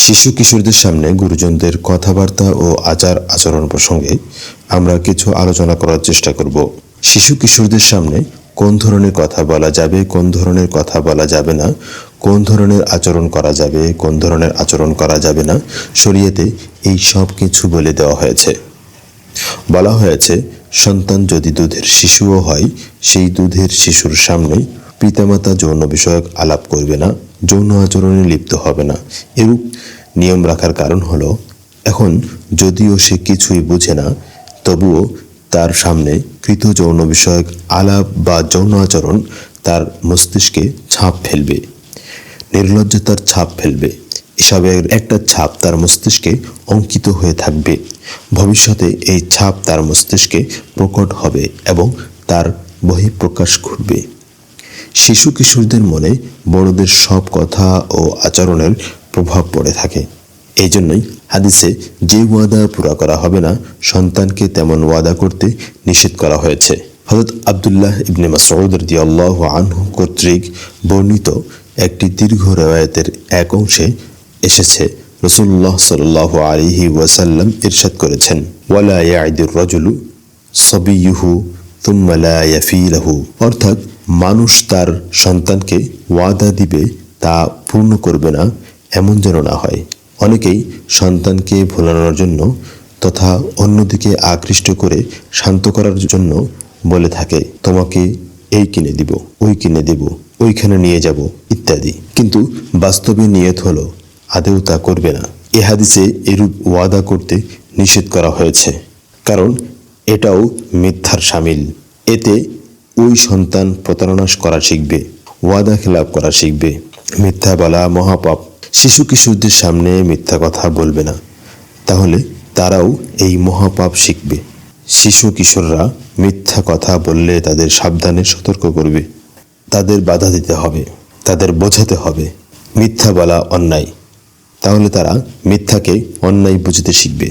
শিশু কিশোরদের সামনে গুরুজনদের কথাবার্তা ও আচার আচরণ প্রসঙ্গে আমরা কিছু আলোচনা করার চেষ্টা করব। শিশু কিশোরদের সামনে কোন ধরনের কথা বলা যাবে, কোন ধরনের কথা বলা যাবে না, কোন ধরনের আচরণ করা যাবে, কোন ধরনের আচরণ করা যাবে না, শরীয়তে এই সব কিছু বলে দেওয়া হয়েছে। বলা হয়েছে, সন্তান যদি দুধের শিশুও হয়, সেই দুধের শিশুর সামনেই পিতামাতা যৌন বিষয়ক আলাপ করবে না, যৌন আচরণে লিপ্ত হবে না। এরূপ নিয়ম রাখার কারণ হলো, এখন যদিও সে কিছুই বুঝে না, তবুও তার সামনে কৃত যৌন বিষয়ক আলাপ বা যৌন আচরণ তার মস্তিষ্কে ছাপ ফেলবে। নির্লজ্জতার ছাপ ফেলবে। এসবের একটা ছাপ তার মস্তিষ্কে অঙ্কিত হয়ে থাকবে। ভবিষ্যতে এই ছাপ তার মস্তিষ্কে প্রকট হবে এবং তার বহিঃপ্রকাশ ঘটবে। শিশু কিশোরদের মনে বড়দের সব কথা ও আচরণের প্রভাব পড়ে থাকে। এই জন্যই হাদিসে যে ওয়াদা পুরা করা হবে না, সন্তানকে তেমন ওয়াদা করতে নিষেধ করা হয়েছে। হজরত আবদুল্লাহ ইবনে মাসউদ রাদিয়াল্লাহু আনহু কর্তৃক বর্ণিত একটি দীর্ঘ রেওয়ায়তের এক অংশে এসেছে রসুল্লাহ সাল্লাহ আলিহি ওয়াসাল্লাম ইরশাদ করেছেন, ওয়ালা ইয়াইদুর রজুলু সবিয়ুহু তুম্মা লা ইয়াফিলাহু। অর্থাৎ মানুষ তার সন্তানকে ওয়াদা দিবে তা পূর্ণ করবে না, এমন যেন না হয়। অনেকেই সন্তানকে ভোলানোর জন্য তথা অন্যদিকে আকৃষ্ট করে শান্ত করার জন্য বলে থাকে, তোমাকে এই কিনে দিব, ওই কিনে দিব, ওইখানে নিয়ে যাব, ইত্যাদি। কিন্তু বাস্তবে নিয়ত হলো, আদেও তা করবে না। এ হাদিসে এরূপ ওয়াদা করতে নিষেধ করা হয়েছে। কারণ এটাও মিথ্যার সামিল। এতে ওই সন্তান প্রতারণা করা শিখবে, ওয়াদা খেলাপ করা শিখবে। মিথ্যা বলা মহাপাপ। শিশু কিশোরদের সামনে মিথ্যা কথা বলবে না। তাহলে তারাও এই মহাপাপ শিখবে। শিশু কিশোররা মিথ্যা কথা বললে তাদের সাবধানে সতর্ক করবে। তাদের বাধা দিতে হবে, তাদের বোঝাতে হবে। মিথ্যা বলা অন্যায়। তাহলে তারা মিথ্যাকে অন্যায় বুঝতে শিখবে।